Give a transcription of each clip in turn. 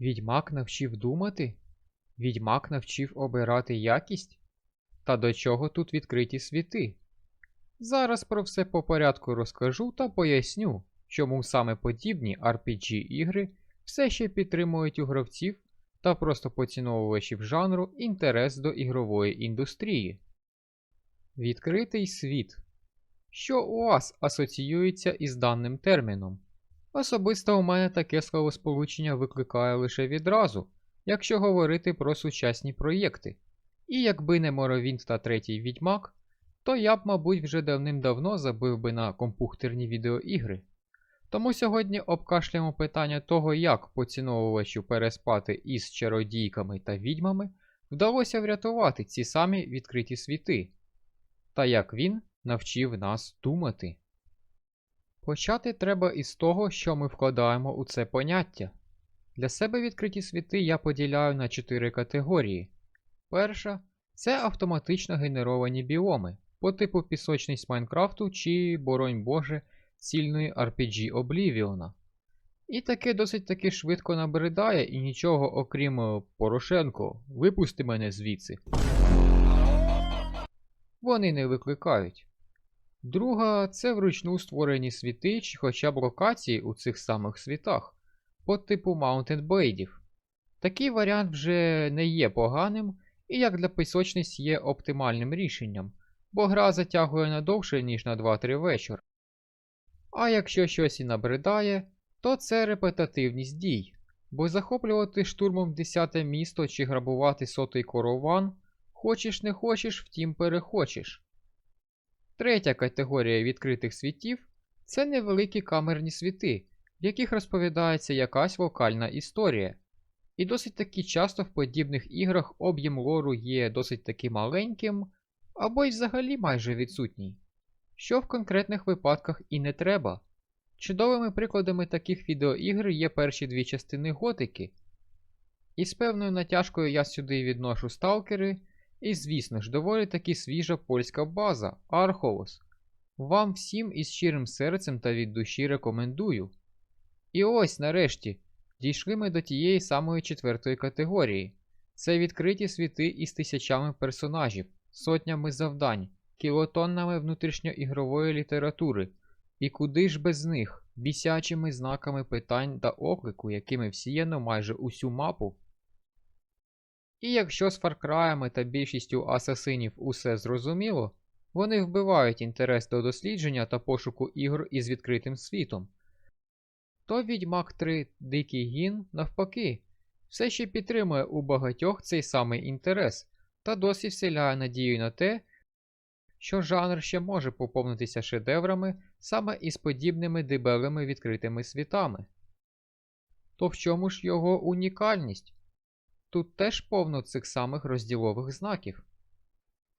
Відьмак навчив думати? Відьмак навчив обирати якість? Та до чого тут відкриті світи? Зараз про все по порядку розкажу та поясню, чому саме подібні RPG ігри все ще підтримують у гравців та просто поціновувачів жанру інтерес до ігрової індустрії. Відкритий світ. Що у вас асоціюється із даним терміном? Особисто у мене таке словосполучення викликає лише відразу, якщо говорити про сучасні проєкти. І якби не Моровінт та третій відьмак, то я б, мабуть, вже давним-давно забив би на компухтерні відеоігри. Тому сьогодні обкашляємо питання того, як поціновувачу переспати із чародійками та відьмами вдалося врятувати ці самі відкриті світи, та як він навчив нас думати. Почати треба із того, що ми вкладаємо у це поняття. Для себе відкриті світи я поділяю на чотири категорії. Перша це автоматично генеровані біоми по типу пісочниць Майнкрафту чи, боронь Боже, цільної RPG Oblivion. І таке досить таки швидко набридає і нічого окрім е, Порошенко, випусти мене звідси. Вони не викликають. Друга це вручну створені світи чи хоча б локації у цих самих світах по типу Mountain Blade. Такий варіант вже не є поганим і як для пісочниць є оптимальним рішенням, бо гра затягує надовше, ніж на 2-3 вечора. А якщо щось і набридає, то це репетативність дій, бо захоплювати штурмом 10 місто чи грабувати сотий корован хочеш не хочеш, втім перехочеш. Третя категорія відкритих світів це невеликі камерні світи, в яких розповідається якась локальна історія. І досить таки часто в подібних іграх об'єм лору є досить таки маленьким, або й взагалі майже відсутній, що в конкретних випадках і не треба. Чудовими прикладами таких відеоігр є перші дві частини готики. І з певною натяжкою я сюди відношу сталкери, і, звісно ж, доволі таки свіжа польська база Архолос. Вам всім із щирим серцем та від душі рекомендую. І ось нарешті дійшли ми до тієї самої четвертої категорії. Це відкриті світи із тисячами персонажів, сотнями завдань, кілотоннами внутрішньоігрової літератури. І куди ж без них, бісячими знаками питань та оклику, якими всіяно майже усю мапу. І якщо з фаркраями та більшістю асасинів усе зрозуміло, вони вбивають інтерес до дослідження та пошуку ігор із відкритим світом, то Відьмак 3 Дикий Гін, навпаки, все ще підтримує у багатьох цей самий інтерес та досі вселяє надію на те, що жанр ще може поповнитися шедеврами саме із подібними дебелими відкритими світами. То в чому ж його унікальність? Тут теж повно цих самих розділових знаків.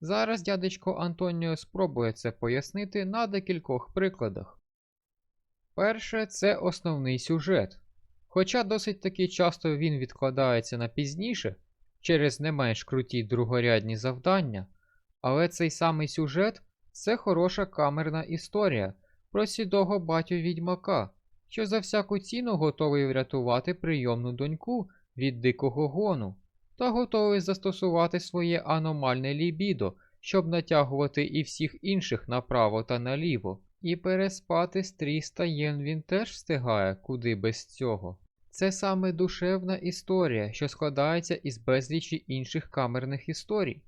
Зараз дядечко Антоніо спробує це пояснити на декількох прикладах. Перше, це основний сюжет. Хоча досить таки часто він відкладається на пізніше через не менш круті другорядні завдання, але цей самий сюжет це хороша камерна історія про сідого батю відьмака, що за всяку ціну готовий врятувати прийомну доньку від дикого гону, та готовий застосувати своє аномальне лібідо, щоб натягувати і всіх інших направо та наліво. І переспати з 300 єн він теж встигає, куди без цього. Це саме душевна історія, що складається із безлічі інших камерних історій.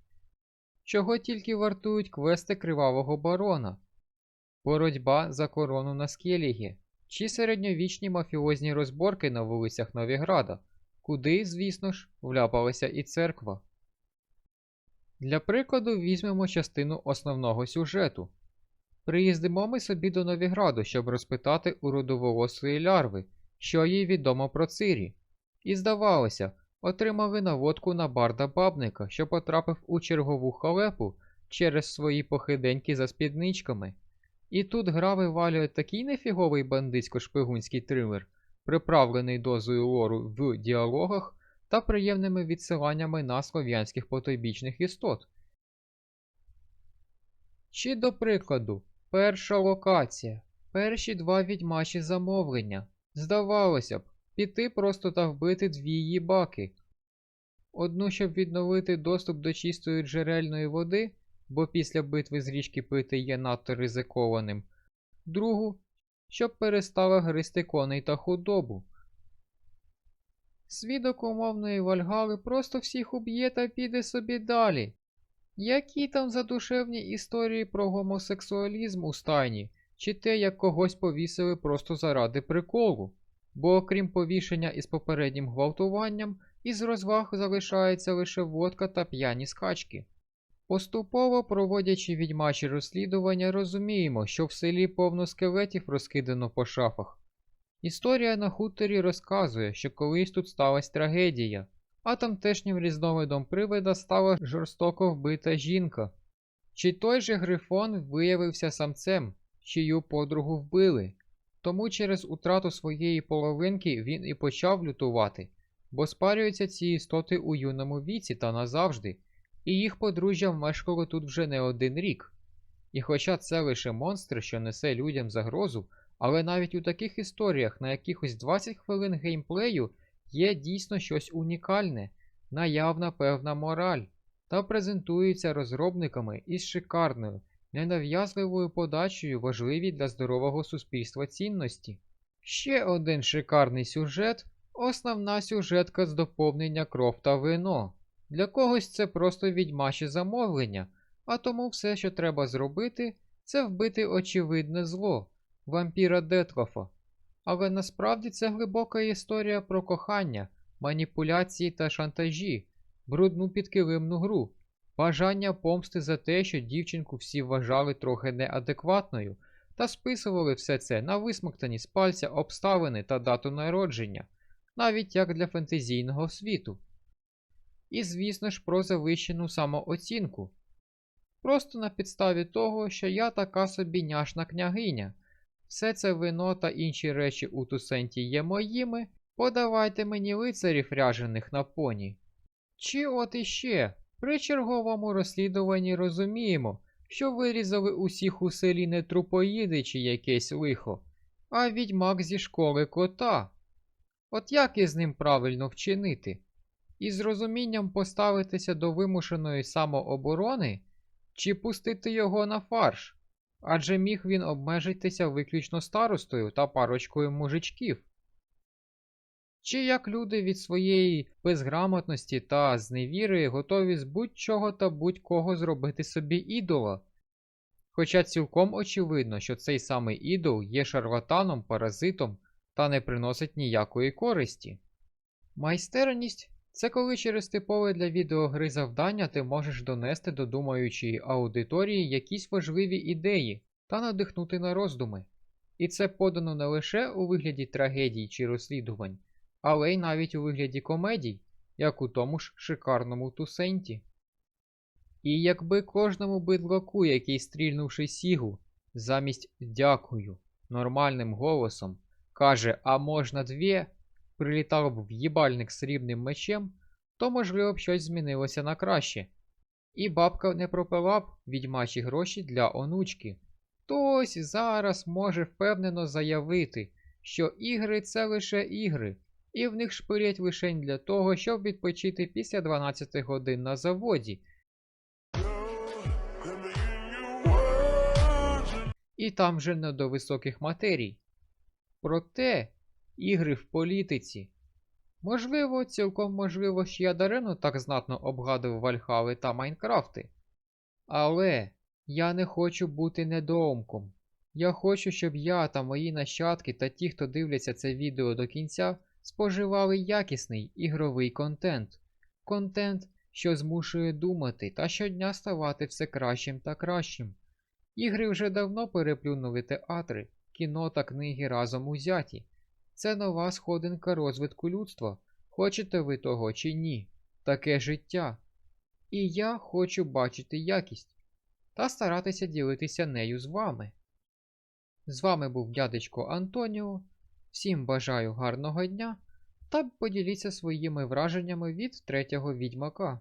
Чого тільки вартують квести Кривавого барона, боротьба за корону на Скелігі, чи середньовічні мафіозні розборки на вулицях Новіграда, куди, звісно ж, вляпалася і церква. Для прикладу візьмемо частину основного сюжету. Приїздимо ми собі до Новіграду, щоб розпитати у родоволосої лярви, що їй відомо про Цирі. І здавалося, отримали наводку на барда бабника, що потрапив у чергову халепу через свої похиденьки за спідничками. І тут гра вивалює такий нефіговий бандитсько-шпигунський трилер, приправлений дозою лору в діалогах та приємними відсиланнями на слов'янських потойбічних істот. Чи, до прикладу, перша локація, перші два відьмачі замовлення. Здавалося б, піти просто та вбити дві її баки. Одну, щоб відновити доступ до чистої джерельної води, бо після битви з річки пити є надто ризикованим, другу, щоб перестала гризти коней та худобу. Свідок умовної Вальгали просто всіх уб'є та піде собі далі. Які там задушевні історії про гомосексуалізм у стайні, чи те, як когось повісили просто заради приколу? Бо окрім повішення із попереднім гвалтуванням, із розваг залишається лише водка та п'яні скачки. Поступово проводячи відьмачі розслідування, розуміємо, що в селі повно скелетів розкидано по шафах. Історія на хуторі розказує, що колись тут сталася трагедія, а тамтешнім різновидом привида стала жорстоко вбита жінка. Чи той же Грифон виявився самцем, чию подругу вбили, тому через утрату своєї половинки він і почав лютувати, бо спарюються ці істоти у юному віці та назавжди, і їх подружжя мешкало тут вже не один рік. І хоча це лише монстр, що несе людям загрозу, але навіть у таких історіях на якихось 20 хвилин геймплею є дійсно щось унікальне, наявна певна мораль, та презентується розробниками із шикарною, ненав'язливою подачею важливі для здорового суспільства цінності. Ще один шикарний сюжет основна сюжетка з доповнення кров та вино. Для когось це просто відьмаче замовлення, а тому все, що треба зробити, це вбити очевидне зло вампіра Детлофа. Але насправді це глибока історія про кохання, маніпуляції та шантажі, брудну підкилимну гру, бажання помсти за те, що дівчинку всі вважали трохи неадекватною, та списували все це на висмоктані з пальця обставини та дату народження, навіть як для фентезійного світу. І, звісно ж, про завищену самооцінку. Просто на підставі того, що я така собі няшна княгиня. Все це вино та інші речі у Тусенті є моїми, подавайте мені лицарів ряжених на поні. Чи от іще, при черговому розслідуванні розуміємо, що вирізали усіх у селі не трупоїди чи якесь лихо, а відьмак зі школи кота. От як із ним правильно вчинити? І з розумінням поставитися до вимушеної самооборони, чи пустити його на фарш? Адже міг він обмежитися виключно старостою та парочкою мужичків. Чи як люди від своєї безграмотності та зневіри готові з будь-чого та будь-кого зробити собі ідола? Хоча цілком очевидно, що цей самий ідол є шарлатаном, паразитом та не приносить ніякої користі. Майстерність це коли через типове для відеогри завдання ти можеш донести до думаючої аудиторії якісь важливі ідеї та надихнути на роздуми. І це подано не лише у вигляді трагедій чи розслідувань, але й навіть у вигляді комедій, як у тому ж шикарному тусенті. І якби кожному бидлаку, який стрільнувши сігу, замість дякую нормальним голосом, каже, а можна дві, прилітав б в'їбальник срібним мечем, то, можливо б щось змінилося на краще. І бабка не пропила б відьмачі гроші для онучки. Хтось зараз може впевнено заявити, що ігри це лише ігри, і в них шпирять лише для того, щоб відпочити після 12 годин на заводі. І там же не до високих матерій. Проте ігри в політиці. Можливо, цілком можливо, що я даремно так знатно обгадив Вальхали та Майнкрафти. Але я не хочу бути недоомком. Я хочу, щоб я та мої нащадки та ті, хто дивляться це відео до кінця, споживали якісний ігровий контент. Контент, що змушує думати та щодня ставати все кращим та кращим. Ігри вже давно переплюнули театри, кіно та книги разом узяті. Це нова сходинка розвитку людства. Хочете ви того чи ні? Таке життя. І я хочу бачити якість та старатися ділитися нею з вами. З вами був дядечко Антоніо. Всім бажаю гарного дня та поділіться своїми враженнями від третього відьмака.